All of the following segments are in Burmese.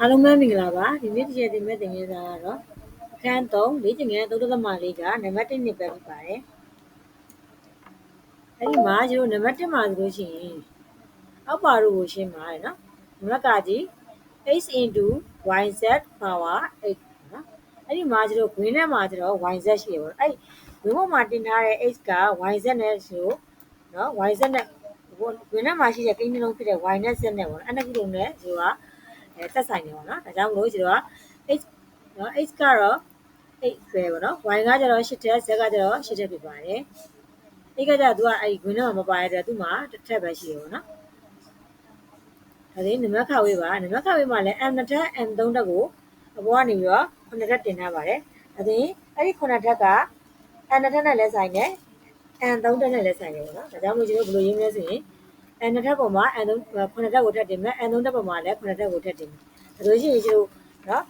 အားလုံးပဲမင်္ဂလာပါဒီနေ့ဒီရက်တင်မဲ့တင်ရတာကတော့အခန်း3လေ့ကျင့်ခန်း3.4ကနံပါတ်1နှစ်ပဲဖြစ်ပါတယ်အဲ့ဒီမှာကျတို့နံပါတ်1မှာဆိုလို့ရှိရင်အောက်ပါတို့ကိုရှင်းပါတယ်နော်နံပါတ်ကကြီး h into yz power 8နော်အဲ့ဒီမှာကျတို့ green နဲ့မှာကျတော့ yz ရှိတယ်ပေါ့အဲ့ဝင်းပေါ်မှာတင်ထားတဲ့ h က yz နဲ့ဆိုနော် yz နဲ့ဝင်းထဲမှာရှိတဲ့ကိန်းနှလုံးဖြစ်တဲ့ y နဲ့ z နဲ့ပေါ့နော်အဲ့နှစ်ခုလုံးနဲ့ကျတို့ ကအဲသက်ဆိုင်နေပါတော့ဒါကြောင့်မလို့ကျွန်တော်က h နော် h ကတော့8ပဲပေါ့နော် y ကကျတော့8ထက် z ကကျတော့8ထက်ဖြစ်ပါတယ် h ကကျတော့သူကအဲ့ဒီ green ထဲမှာမပါရတဲ့သူ့မှာတစ်ထက်ပဲရှိတယ်ပေါ့နော်ဒါလေးနံပါတ်ခဝေးပါနံပါတ်ခဝေးမှာလည်း m တစ်ထက် m 3တက်ကိုအပေါ်ကနေပြီးတော့9ထက်တင်ထားပါတယ်ဒါဆိုရင်အဲ့ဒီ9ထက်က m တစ်ထက်နဲ့လည်းဆိုင်တယ် m 3တက်နဲ့လည်းဆိုင်တယ်ပေါ့နော်ဒါကြောင့်မို့ကျွန်တော်ဘယ်လိုရေးမလဲဆိုရင် n နှစ်ထပ်ပေါ်မှာ n 3 9ထပ်ကိုထပ်တင်မယ် n 3ထပ်ပေါ်မှာလည်း9ထပ်ကိုထပ်တင်မယ်ဒါဆိုရင်ကျတို့နော်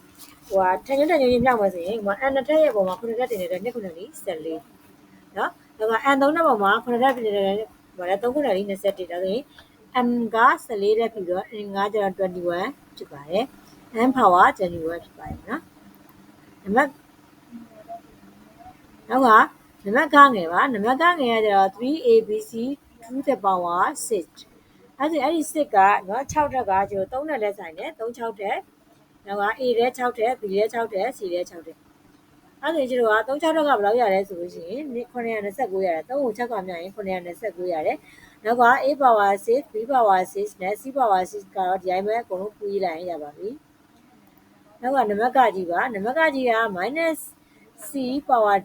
ဟိုဟာထန်ညွန့်ထန်ညွန့်ကြီးမြောက်မယ်ဆိုရင်ဟို n နှစ်ထပ်ရဲ့ပေါ်မှာ9ထပ်တင်နေတဲ့2ခုနဲ့14နော်ဒါက n 3ထပ်ပေါ်မှာ9ထပ်တင်နေတဲ့ဘာလဲ3ခုနဲ့21ဒါဆိုရင် m က14တက်ပြီးတော့ n ကကျတော့21ဖြစ်ပါတယ် n power 21ဖြစ်ပါတယ်နော်နံပါတ်နောက်ကနံပါတ်ကငယ်ပါနံပါတ်ကငယ်ကကျတော့ 3abc to the power 6 အဲ့ဒီအဲ့ဒီ6ကနော်6ထက်ကကျတော့3နဲ့လက်ဆိုင်တယ်3 6ထက်နောက်က A တဲ့6ထက် B တဲ့6ထက် C တဲ့6ထက်အဲ့ဒါကျတော့3 6ထက်ကဘယ်လောက်ရလဲဆိုလို့ရှိရင်929ရတယ်3ကို6ကမြောက်ရင်929ရတယ်နောက်က A power 6 B power 6နဲ့ C power 6ကတော့ဒီတိုင်းပဲအကုန်လုံးပူးလိုက်ရင်ရပါပြီနောက်ကနံပါတ်ကကြီးပါနံပါတ်ကကြီးက -c power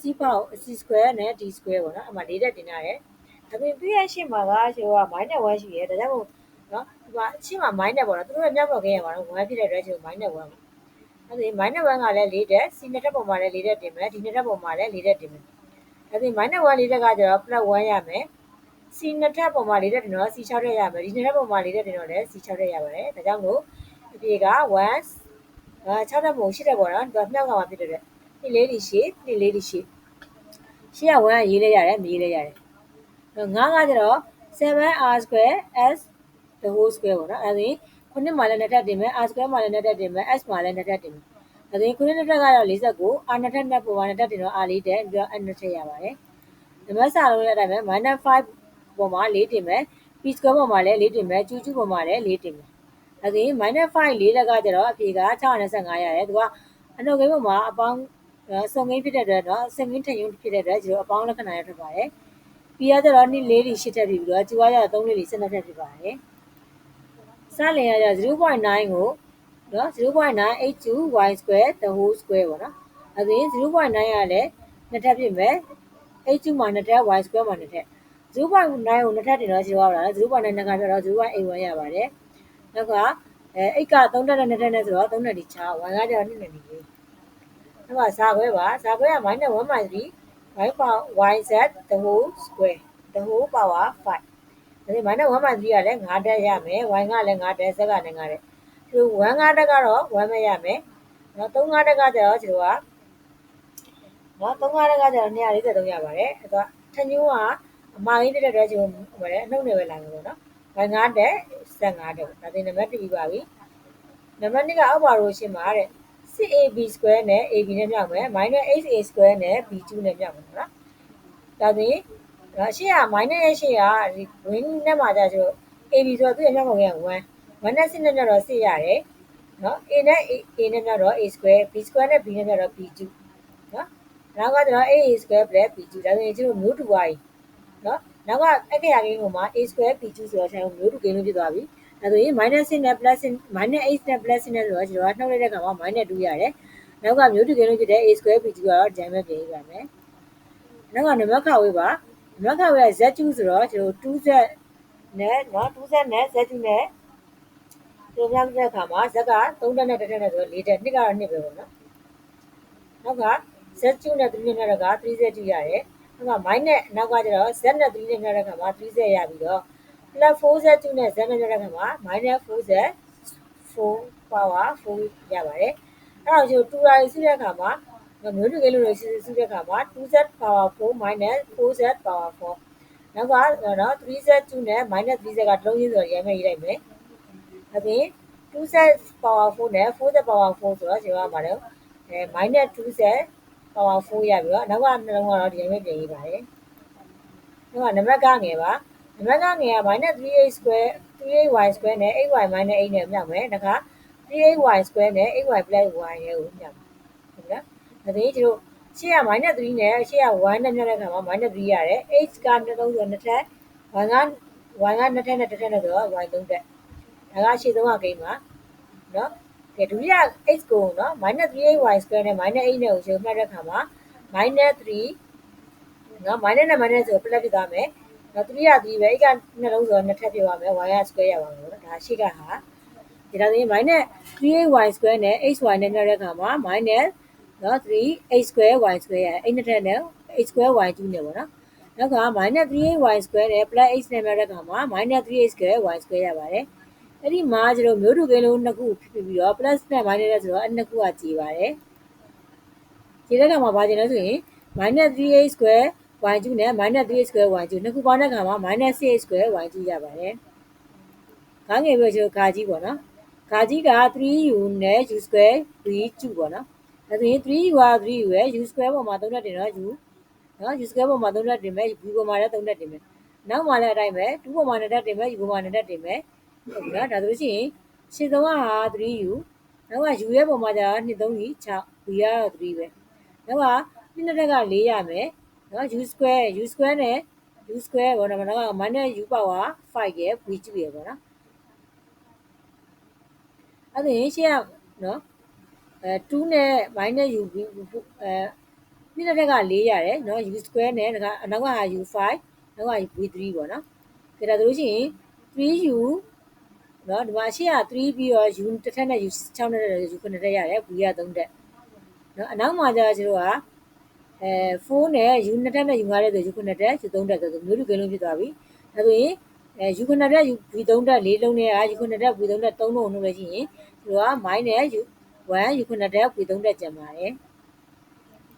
-c power c square နဲ့ d square ပေါ့နော်အမှ၄တက်တင်ရတယ် ဒါပေမဲ့သူ့ရဲ့ရှေ့မှာကကျတော့ minus 1ရှိရဲဒါကြောင့်မို့နော်ဒီမှာအရှေ့မှာ minus ပေါ့နော်သူတို့ရဲ့မြောက်ပေါ်ခင်းရမှာတော့1ဖြစ်တဲ့အတွက်ကျတော့ minus 1ပါအဲ့ဒါ minus 1ကလည်း၄တက် c နှစ်တက်ပေါ်မှာလည်း၄တက်တင်မယ်ဒီနှစ်တက်ပေါ်မှာလည်း၄တက်တင်မယ်အဲ့ဒီ minus 1၄တက်ကကျတော့ plus 1ရမယ် c နှစ်ထပ်ပေါ်မှာ၄တက်တင်တော့ c 6တက်ရမယ်ဒီနှစ်ထပ်ပေါ်မှာ၄တက်တင်တော့လည်း c 6တက်ရပါတယ်ဒါကြောင့်မို့အပြေက1အာ6တက်ပုံ8တက်ပေါ့နော်ဒီကမြောက်ကမှာဖြစ်တဲ့အတွက်နှစ်လေးဒီရှိနှစ်လေးဒီရှိရှေ့က1ကရေးလဲရတယ်မရေးလဲရတယ် ငါးကကျတော့ 7r square s the whole square ပေါ့နော်အဲဒါဆိုခုနှစ်မှာလည်းနှစ်ထပ်တင်မယ် r square မှာလည်းနှစ်ထပ်တင်မယ် s မှာလည်းနှစ်ထပ်တင်မယ်အဲဒါခုနှစ်နှစ်ထပ်ကတော့49 r နှစ်ထပ်နှစ်ပေါ်မှာနှစ်ထပ်တင်တော့ r လေးတက်ပြီးတော့ n နှစ်ထပ်ရပါတယ်နံပါတ်စာလုံးရဲ့အတိုင်းပဲ -5 ပေါ်မှာ4တင်မယ် p square ပေါ်မှာလည်း4တင်မယ်ကျူးကျူးပေါ်မှာလည်း4တင်မယ်အဲဒါ -5 4လက်ကကျတော့အဖြေက625ရတယ်သူကအနှုတ်ကိန်းပေါ်မှာအပေါင်းစုံကိန်းဖြစ်တဲ့အတွက်တော့စင်ကိန်းထင်ရုံဖြစ်တဲ့အတွက်ကျွန်တော်အပေါင်းလက္ခဏာရထွက်ပါတယ်။ P ကကျတော့2လေးတွေ8ထပ်ပြီးပြီးတော့ကျူကကျတော့3လေးတွေ12ထပ်ဖြစ်ပါတယ်။စလင်ကကျ0.9ကိုနော် 0.9h2 y square the whole square ပေါ့နော်။အဲဒါ0.9ကလည်းနှစ်ထပ်ဖြစ်မယ်။ h2 မှာနှစ်ထပ် y square မှာနှစ်ထပ်0.9ကိုနှစ်ထပ်တင်တော့ရှိသွားတာ0.9နှစ်ခါပြတော့0.81ရပါတယ်။နောက်ကအဲ8က3တက်နဲ့2တက်နဲ့ဆိုတော့3နဲ့ဒီချာ y ကကျတော့2နဲ့ဒီလေး။နောက်ကဇာခွဲပါဇာခွဲက -1 3 y power yz the whole square the whole power 5ဒါဆို -1 3ကလည်း5တက်ရမယ် y ကလည်း5တက် z ကလည်း5တက်ဒီ1 5တက်ကတော့1ပဲရမယ်နော်3 5တက်ကကျတော့ကျွန်တော်ကနော်3 5တက်ကကျတော့243ရပါတယ်အဲ့တော့ထညိုးကအမာကြီးတက်တဲ့အတွက်ကျွန်တော်ဟိုလေအနှုတ်နဲ့ပဲလာမှာပေါ့နော် y 5တက် z 5တက်ဒါဆိုနံပါတ်1ပြီးပါပြီနံပါတ်2ကအောက်ပါလို့ရှင်းပါတဲ့ 6ab square နဲ့ ab နဲ့မြောက်မယ် -8a square နဲ့ b2 နဲ့မြောက်မယ်နော်ဒါဆိုရင်ရှေ့က minus ရဲ့ရှေ့ကဒီ win နဲ့မှာကြာကျတော့ ab ဆိုတော့သူ့ရဲ့မြောက်ပုံက1 1နဲ့6နဲ့မြောက်တော့6ရတယ်နော် a နဲ့ a နဲ့မြောက်တော့ a square b square နဲ့ b နဲ့မြောက်တော့ b2 နော်နောက်ကကျတော့ a square plus b2 ဒါဆိုရင်ကျတို့မျိုးတူပါ E နော်နောက်ကအခရာကိန်းကိုမှာ a square b2 ဆိုတော့ကျွန်တော်မျိုးတူကိန်းလို့ဖြစ်သွားပြီ အဲဆိုရင် minus 6နဲ့ plus minus 8နဲ့ plus နဲ့ဆိုတော့ကျွန်တော်ကနှုတ်လိုက်တဲ့အခါမှာ minus 2ရတယ်။နောက်ကမျိုးတူကင်းလို့ဖြစ်တဲ့ a square b2 ကတော့ဒီတိုင်းပဲပြင်ရပါမယ်။နောက်ကနံပါတ်ခဝေးပါ။နံပါတ်ခဝေးက z2 ဆိုတော့ကျွန်တော် 2z နဲ့နော် 2z နဲ့ z2 နဲ့ဒီမြောက်တဲ့အခါမှာ z က3တက်နဲ့1တက်နဲ့ဆိုတော့4တက်2ကတော့2ပဲပေါ့နော်။နောက်က z2 နဲ့3နဲ့တော့က 3z2 ရတယ်။နောက်က minus နောက်ကကျတော့ z နဲ့3နဲ့မြောက်တဲ့အခါမှာ 3z ရပြီးတော့ plus 4z2 နဲ့ z နဲ့မြောက်တဲ့အခါမှာ minus 4z 4 power 4ရပါတယ်။အဲ့တော့ကျွန်တော်2ရာရေးစုတဲ့အခါမှာမျိုးတူကိလို့လို့စုတဲ့အခါမှာ 2z power 4 minus 4z power 4နောက်ကနော် 3z2 နဲ့ minus 3z ကတလုံးချင်းဆိုတော့ရမ်းမဲ့ရေးလိုက်မယ်။ဒါပြင်2 set power 4နဲ့4 set power 4ဆိုတော့ကျွန်တော်ကမှာတော့အဲ minus 2 set power 4ရပြီးတော့နောက်ကနှလုံးကတော့ဒီတိုင်းပဲပြင်ရေးပါတယ်။ဒီကနံပါတ်ကငယ်ပါ နံပါတ်ကငယ်က minus 3a square 3ay square နဲ့ 8y minus 8နဲ့မြောက်မယ်။ဒါက 3ay square နဲ့ 8y plus y ရဲ့ကိုမြောက်မယ်။ဟုတ်လား။ဒါပြင်ကျွန်တော်ရှေ့က minus 3နဲ့ရှေ့က1နဲ့မြောက်တဲ့အခါမှာ minus 3ရတယ်။ h ကနှလုံးဆိုနှစ်ထပ် y က y ကနှစ်ထပ်နဲ့တစ်ထပ်နဲ့ဆိုတော့ y သုံးထပ်။ဒါကရှေ့ဆုံးကဂိမ်းပါ။နော်။ကဲဒုတိယ x ကိုနော် -3ay square နဲ့ -8 နဲ့ကိုရှုံမှတ်တဲ့အခါမှာ -3 နော် minus နဲ့ minus ဆို plus ဖြစ်သွားမယ်။ နော်3ရ3ပဲအဲ့ကနှလုံးဆိုတော့နှစ်ထပ်ပြသွားမယ် y က square ရပါမယ်နော်။ဒါရှေ့ကဟာဒီတော့ဒီ minus 3ay square နဲ့ xy နဲ့မြောက်တဲ့အခါမှာ minus နော် 3x square y square ရအဲ့နှစ်ထပ်နဲ့ x square y 2နဲ့ပေါ့နော်။နောက်က minus 3ay square နဲ့ plus x နဲ့မြောက်တဲ့အခါမှာ minus 3x square y square ရပါတယ်။အဲ့ဒီမှာကျတော့မျိုးတူကင်းလုံးနှစ်ခုဖြစ်ပြီးတော့ plus နဲ့ minus နဲ့ဆိုတော့အဲ့နှစ်ခုကကြည်ပါတယ်။ကြည်တဲ့အခါမှာဘာကျင်လဲဆိုရင် minus 3a square y2 နဲ့ minus 3a square y2 နှစ်ခုပေါင်းတဲ့အခါမှာ minus 6a square y2 ရပါတယ်။ခေါင်းငယ်ပြီးတော့ကျွန်တော်ဂါကြီးပေါ့နော်။ဂါကြီးက 3u နဲ့ u square v2 ပေါ့နော်။ဒါဆိုရင် 3u က 3u ရဲ့ u square ပေါ်မှာ3နဲ့တင်တော့ u နော် u square ပေါ်မှာ3နဲ့တင်မယ် v ပေါ်မှာလည်း3နဲ့တင်မယ်။နောက်မှလည်းအတိုင်းပဲ2ပေါ်မှာ2တက်တင်မယ် u ပေါ်မှာ2တက်တင်မယ်။ဟုတ်ပြီနော်။ဒါဆိုလို့ရှိရင်ရှင်းဆုံးက 3u နောက်က u ရဲ့ပုံမှာじゃ2 3ကြီး6 v ကတော့3ပဲနောက်က2နဲ့တက်က4ရမယ် နော် u square u square နဲ့ u square ပေါ့နော်နောက်က minus u power 5ရဲ့ v 2ရဲ့ပေါ့နော်အဲ့ဒါရင်ရှင်းရနော်အဲ2နဲ့ minus u v အဲ2နဲ့တက်က4ရတယ်နော် u square နဲ့အနောက်က u 5နောက်က v 3ပေါ့နော်ကြည့်ဒါဆိုလို့ရှိရင် 3u နော်ဒီမှာအရှိက3ပြီးတော့ u တစ်ထက်နဲ့ u 6နဲ့ u 9တက်ရတယ် v က3တက်နော်အနောက်မှာကျတော့ကျတော့က အဲ4နဲ့ u 2တက်နဲ့ u 5တက်ဆို u 9တက် u 3တက်ဆိုမျိုးတူကလုံးဖြစ်သွားပြီဒါဆိုရင်အဲ u 9တက် u v 3တက်၄လုံးနဲ့က u 9တက် v 3တက်3လုံးလုံးလို့ရှိရင်ဒီက minus u 1 u 9တက် v 3တက်ကျန်ပါတယ်